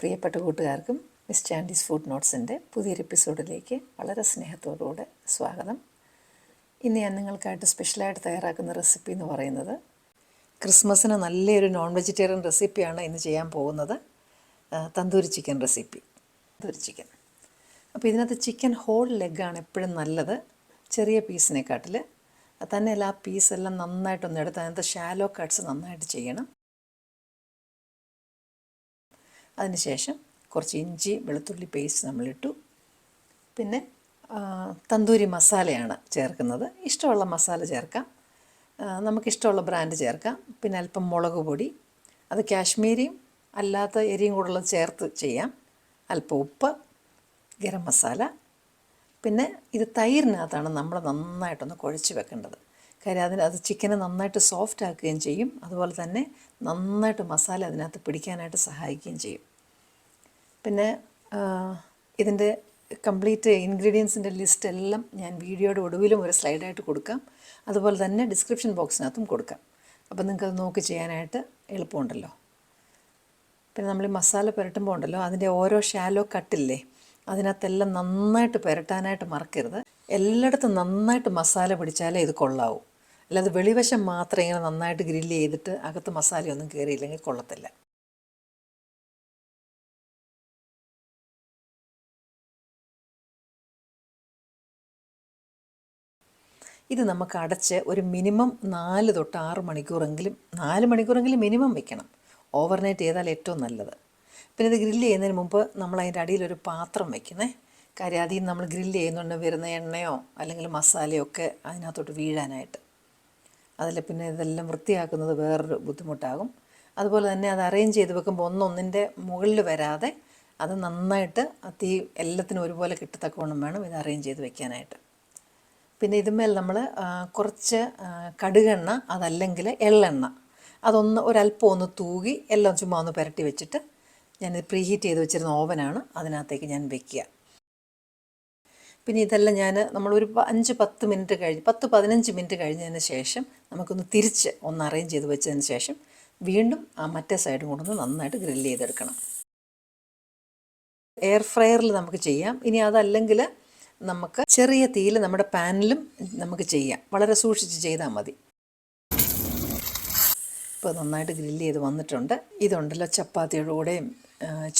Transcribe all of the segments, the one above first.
പ്രിയപ്പെട്ട കൂട്ടുകാർക്കും miss ചാൻഡീസ് food നോട്ട്സിന്റെ പുതിയൊരു എപ്പിസോഡിലേക്ക് വളരെ സ്നേഹത്തോടുകൂടെ സ്വാഗതം. ഇന്ന് ഞാൻ നിങ്ങൾക്കായിട്ട് സ്പെഷ്യലായിട്ട് തയ്യാറാക്കുന്ന റെസിപ്പി എന്ന് പറയുന്നത് ക്രിസ്മസിന് നല്ലൊരു നോൺ വെജിറ്റേറിയൻ റെസിപ്പിയാണ് ഇന്ന് ചെയ്യാൻ പോകുന്നത്. Tandoori chicken recipe tandoori chicken. അപ്പോൾ ഇതിനകത്ത് ചിക്കൻ ഹോൾ ലെഗാണ് എപ്പോഴും നല്ലത്. ചെറിയ പീസിനെക്കാട്ടിൽ തന്നെയല്ല ആ പീസെല്ലാം നന്നായിട്ടൊന്ന് എടുത്ത് അതിനകത്ത് ഷാലോ കട്ട്സ് നന്നായിട്ട് ചെയ്യണം. അതിനുശേഷം കുറച്ച് ഇഞ്ചി വെളുത്തുള്ളി പേസ്റ്റ് നമ്മളിട്ടു. പിന്നെ തന്തൂരി മസാലയാണ് ചേർക്കുന്നത്. ഇഷ്ടമുള്ള മസാല ചേർക്കാം. നമുക്കിഷ്ടമുള്ള ബ്രാൻഡ് ചേർക്കാം. പിന്നെ അല്പം മുളക് പൊടി അത് കാശ്മീരിയും അല്ലാത്ത എരിയും കൂടുള്ളത് ചേർത്ത് ചെയ്യാം. അല്പം ഉപ്പ് ഗരം മസാല. പിന്നെ ഇത് തൈരിനകത്താണ് നമ്മൾ നന്നായിട്ടൊന്ന് കുഴച്ച് വെക്കേണ്ടത്. കാര്യം അതിന് അത് ചിക്കനെ നന്നായിട്ട് സോഫ്റ്റ് ആക്കുകയും ചെയ്യും. അതുപോലെ തന്നെ നന്നായിട്ട് മസാല അതിനകത്ത് പിടിക്കാനായിട്ട് സഹായിക്കുകയും ചെയ്യും. പിന്നെ ഇതിന്റെ കംപ്ലീറ്റ് ഇൻഗ്രീഡിയൻസിന്റെ ലിസ്റ്റ് എല്ലാം ഞാൻ വീഡിയോയുടെ ഒടുവിലും ഒരു സ്ലൈഡായിട്ട് കൊടുക്കാം. അതുപോലെ തന്നെ ഡിസ്ക്രിപ്ഷൻ ബോക്സിനകത്തും കൊടുക്കാം. അപ്പോൾ നിങ്ങൾക്കത് നോക്കി ചെയ്യാനായിട്ട് എളുപ്പമുണ്ടല്ലോ. പിന്നെ നമ്മൾ ഈ മസാല പുരട്ടുമ്പോൾ ഉണ്ടല്ലോ അതിന്റെ ഓരോ ഷാലോ കട്ടില്ലേ അതിനകത്തെല്ലാം നന്നായിട്ട് പുരട്ടാനായിട്ട് മറക്കരുത്. എല്ലായിടത്തും നന്നായിട്ട് മസാല പിടിച്ചാലേ ഇത് കൊള്ളാവൂ. അല്ലാതെ വെളിവശം മാത്രം ഇങ്ങനെ നന്നായിട്ട് ഗ്രില്ല് ചെയ്തിട്ട് അകത്ത് മസാലയൊന്നും കയറിയില്ലെങ്കിൽ കൊള്ളത്തില്ല. ഇത് നമുക്ക് അടച്ച് ഒരു മിനിമം നാല് തൊട്ട് ആറ് മണിക്കൂറെങ്കിലും നാല് മണിക്കൂറെങ്കിലും മിനിമം വെക്കണം. ഓവർനൈറ്റ് ചെയ്താൽ ഏറ്റവും നല്ലത്. പിന്നെ ഇത് ഗ്രില്ല് ചെയ്യുന്നതിന് മുമ്പ് നമ്മൾ അതിന്റെ ഒരു പാത്രം വെക്കുന്നേ. കാര്യം അതിൽ നമ്മൾ ഗ്രില്ല് ചെയ്യുന്നുണ്ട് വരുന്ന എണ്ണയോ അല്ലെങ്കിൽ മസാലയോ ഒക്കെ അതിനകത്തോട്ട് വീഴാനായിട്ട്. അതിൽ പിന്നെ ഇതെല്ലാം വൃത്തിയാക്കുന്നത് വേറൊരു ബുദ്ധിമുട്ടാകും. അതുപോലെ തന്നെ അത് അറേഞ്ച് ചെയ്ത് വെക്കുമ്പോൾ ഒന്നൊന്നിന്റെ മുകളിൽ വരാതെ അത് നന്നായിട്ട് തീ എല്ലാത്തിനും ഒരുപോലെ കിട്ടത്തക്കവണ്ണം വേണം ഇത് അറേഞ്ച് ചെയ്ത് വെക്കാനായിട്ട്. പിന്നെ ഇതുമേൽ നമ്മൾ കുറച്ച് കടുകെണ്ണ അതല്ലെങ്കിൽ എള്ളെണ്ണ. അതൊന്ന് ഒരല്പം ഒന്ന് തൂകി എല്ലാം ചുമ്മാ ഒന്ന് പുരട്ടി വെച്ചിട്ട് ഞാൻ പ്രീ ഹീറ്റ് ചെയ്ത് വെച്ചിരുന്ന ഓവനാണ്. അതിനകത്തേക്ക് ഞാൻ വെക്കുക. പിന്നെ ഇതെല്ലാം ഞാൻ നമ്മളൊരു അഞ്ച് പത്ത് മിനിറ്റ് കഴിഞ്ഞ് പത്ത് പതിനഞ്ച് മിനിറ്റ് കഴിഞ്ഞതിന് ശേഷം നമുക്കൊന്ന് തിരിച്ച് ഒന്ന് അറേഞ്ച് ചെയ്ത് വെച്ചതിന് ശേഷം വീണ്ടും ആ മറ്റേ സൈഡും കൊണ്ടൊന്ന് നന്നായിട്ട് ഗ്രില്ല് ചെയ്തെടുക്കണം. എയർ ഫ്രയറിൽ നമുക്ക് ചെയ്യാം. ഇനി അതല്ലെങ്കിൽ നമുക്ക് ചെറിയ തീയിൽ നമ്മുടെ പാനിലും നമുക്ക് ചെയ്യാം. വളരെ സൂക്ഷിച്ച് ചെയ്താൽ മതി. ഇപ്പോൾ നന്നായിട്ട് ഗ്രില്ല് ചെയ്ത് വന്നിട്ടുണ്ട്. ഇതുണ്ടല്ലോ ചപ്പാത്തിയുടെ കൂടെയും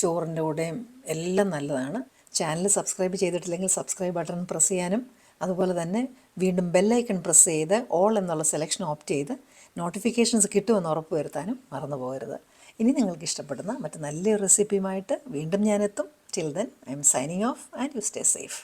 ചോറിന്റെ കൂടെയും എല്ലാം നല്ലതാണ്. ചാനൽ സബ്സ്ക്രൈബ് ചെയ്തിട്ടില്ലെങ്കിൽ സബ്സ്ക്രൈബ് ബട്ടൺ പ്രസ് ചെയ്യാനും അതുപോലെ തന്നെ വീണ്ടും ബെല്ലൈക്കൺ പ്രസ് ചെയ്ത് ഓൾ എന്നുള്ള സെലക്ഷൻ ഓപ്റ്റ് ചെയ്ത് നോട്ടിഫിക്കേഷൻസ് കിട്ടുമെന്ന് ഉറപ്പ് വരുത്താനും മറന്നു പോകരുത്. ഇനി നിങ്ങൾക്ക് ഇഷ്ടപ്പെടുന്ന മറ്റ് നല്ലൊരു റെസിപ്പിയുമായിട്ട് വീണ്ടും ഞാനെത്തും till then I'm signing off and you stay safe